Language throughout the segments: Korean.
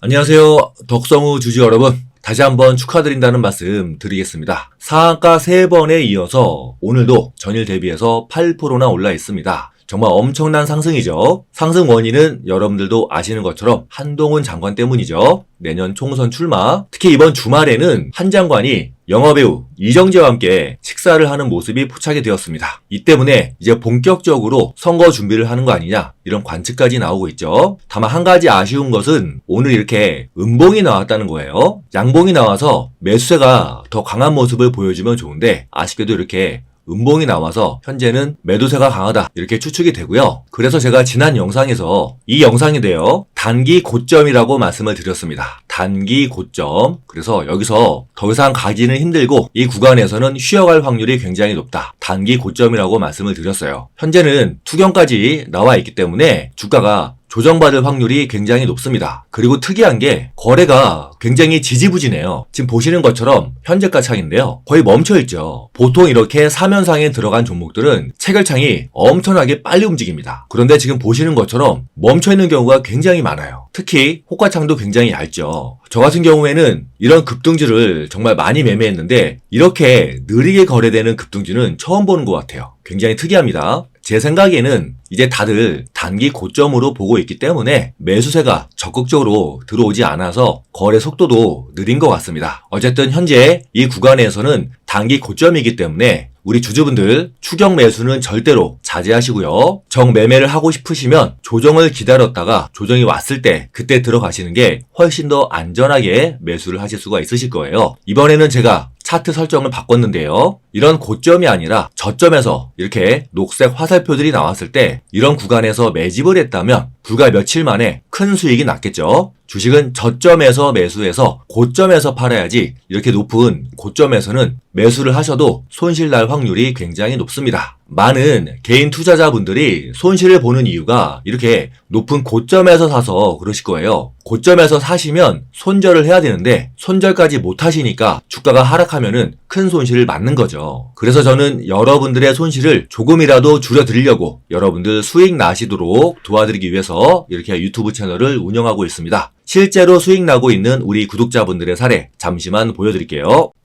안녕하세요. 덕성우 주주 여러분. 다시 한번 축하드린다는 말씀 드리겠습니다. 상한가 3번에 이어서 오늘도 전일 대비해서 8%나 올라 있습니다. 정말 엄청난 상승이죠. 상승 원인은 여러분들도 아시는 것처럼 한동훈 장관 때문이죠. 내년 총선 출마. 특히 이번 주말에는 한 장관이 영화배우 이정재와 함께 식사를 하는 모습이 포착이 되었습니다. 이 때문에 이제 본격적으로 선거 준비를 하는 거 아니냐 이런 관측까지 나오고 있죠. 다만 한 가지 아쉬운 것은 오늘 이렇게 음봉이 나왔다는 거예요. 양봉이 나와서 매수세가 더 강한 모습을 보여주면 좋은데 아쉽게도 이렇게 음봉이 나와서 현재는 매도세가 강하다 이렇게 추측이 되고요. 그래서 제가 지난 영상에서 이 영상인데요. 단기 고점이라고 말씀을 드렸습니다. 단기 고점. 그래서 여기서 더 이상 가기는 힘들고 이 구간에서는 쉬어갈 확률이 굉장히 높다. 단기 고점이라고 말씀을 드렸어요. 현재는 투경까지 나와 있기 때문에 주가가 조정받을 확률이 굉장히 높습니다. 그리고 특이한 게 거래가 굉장히 지지부진해요. 지금 보시는 것처럼 현재가 창인데요. 거의 멈춰있죠. 보통 이렇게 사면상에 들어간 종목들은 체결창이 엄청나게 빨리 움직입니다. 그런데 지금 보시는 것처럼 멈춰있는 경우가 굉장히 많아요. 특히 호가창도 굉장히 얇죠. 저 같은 경우에는 이런 급등주를 정말 많이 매매했는데 이렇게 느리게 거래되는 급등주는 처음 보는 것 같아요. 굉장히 특이합니다. 제 생각에는 이제 다들 단기 고점으로 보고 있기 때문에 매수세가 적극적으로 들어오지 않아서 거래 속도도 느린 것 같습니다. 어쨌든 현재 이 구간에서는 단기 고점이기 때문에 우리 주주분들 추경 매수는 절대로 자제하시고요. 정 매매를 하고 싶으시면 조정을 기다렸다가 조정이 왔을 때 그때 들어가시는 게 훨씬 더 안전하게 매수를 하실 수가 있으실 거예요. 이번에는 제가 차트 설정을 바꿨는데요. 이런 고점이 아니라 저점에서 이렇게 녹색 화살표들이 나왔을 때 이런 구간에서 매집을 했다면 불과 며칠 만에 큰 수익이 났겠죠. 주식은 저점에서 매수해서 고점에서 팔아야지 이렇게 높은 고점에서는 매수를 하셔도 손실 날 확률이 굉장히 높습니다. 많은 개인 투자자분들이 손실을 보는 이유가 이렇게 높은 고점에서 사서 그러실 거예요. 고점에서 사시면 손절을 해야 되는데 손절까지 못 하시니까 주가가 하락하면은 큰 손실을 맞는 거죠. 그래서 저는 여러분들의 손실을 조금이라도 줄여드리려고 여러분들 수익 나시도록 도와드리기 위해서 이렇게 유튜브 채널을 운영하고 있습니다. 실제로 수익 나고 있는 우리 구독자분들의 사례 잠시만 보여드릴게요.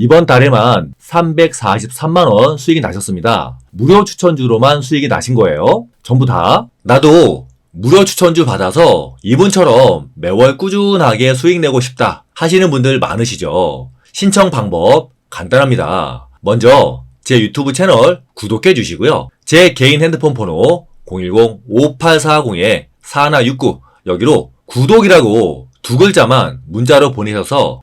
이번 달에만 343만원 수익이 나셨습니다. 무료 추천주로만 수익이 나신 거예요. 전부 다. 나도 무료 추천주 받아서 이분처럼 매월 꾸준하게 수익 내고 싶다 하시는 분들 많으시죠. 신청 방법 간단합니다. 먼저 제 유튜브 채널 구독해 주시고요. 제 개인 핸드폰 번호 010-5840-4169 여기로 구독이라고 두 글자만 문자로 보내셔서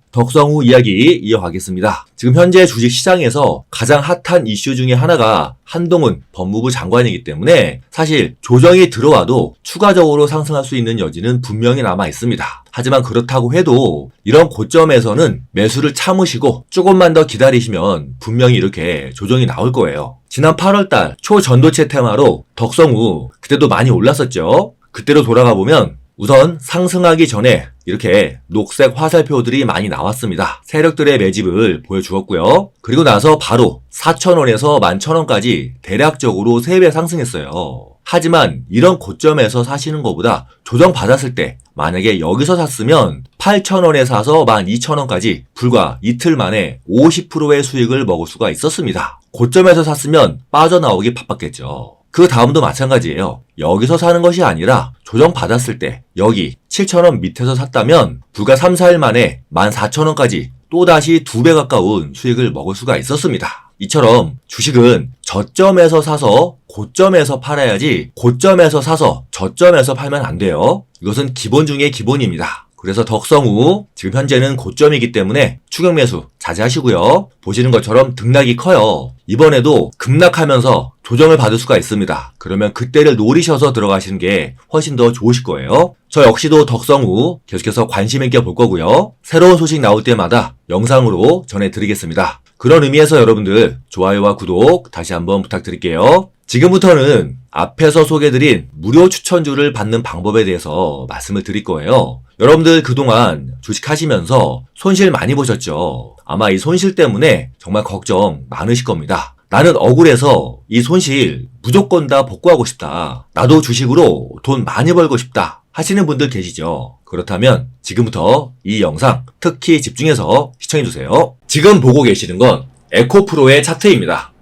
덕성우 이야기 이어가겠습니다. 지금 현재 주식 시장에서 가장 핫한 이슈 중에 하나가 한동훈 법무부 장관이기 때문에 사실 조정이 들어와도 추가적으로 상승할 수 있는 여지는 분명히 남아 있습니다. 하지만 그렇다고 해도 이런 고점에서는 매수를 참으시고 조금만 더 기다리시면 분명히 이렇게 조정이 나올 거예요. 지난 8월달 초전도체 테마로 덕성우 그때도 많이 올랐었죠. 그때로 돌아가 보면 우선 상승하기 전에 이렇게 녹색 화살표들이 많이 나왔습니다. 세력들의 매집을 보여주었고요. 그리고 나서 바로 4,000원에서 11,000원까지 대략적으로 3배 상승했어요. 하지만 이런 고점에서 사시는 것보다 조정 받았을 때 만약에 여기서 샀으면 8,000원에 사서 12,000원까지 불과 이틀 만에 50%의 수익을 먹을 수가 있었습니다. 고점에서 샀으면 빠져나오기 바빴겠죠. 그 다음도 마찬가지예요. 여기서 사는 것이 아니라 조정 받았을 때 여기 7,000원 밑에서 샀다면 불과 3, 4일 만에 14,000원까지 또다시 두 배 가까운 수익을 먹을 수가 있었습니다. 이처럼 주식은 저점에서 사서 고점에서 팔아야지 고점에서 사서 저점에서 팔면 안 돼요. 이것은 기본 중의 기본입니다. 그래서 덕성우 지금 현재는 고점이기 때문에 추격 매수 자제하시고요. 보시는 것처럼 등락이 커요. 이번에도 급락하면서 조정을 받을 수가 있습니다. 그러면 그때를 노리셔서 들어가시는 게 훨씬 더 좋으실 거예요. 저 역시도 덕성우 계속해서 관심 있게 볼 거고요. 새로운 소식 나올 때마다 영상으로 전해드리겠습니다. 그런 의미에서 여러분들 좋아요와 구독 다시 한번 부탁드릴게요. 지금부터는 앞에서 소개드린 무료 추천주를 받는 방법에 대해서 말씀을 드릴 거예요. 여러분들 그동안 주식하시면서 손실 많이 보셨죠? 아마 이 손실 때문에 정말 걱정 많으실 겁니다. 나는 억울해서 이 손실 무조건 다 복구하고 싶다. 나도 주식으로 돈 많이 벌고 싶다. 하시는 분들 계시죠? 그렇다면 지금부터 이 영상 특히 집중해서 시청해주세요. 지금 보고 계시는 건 에코프로의 차트입니다.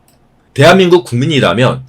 대한민국 국민이라면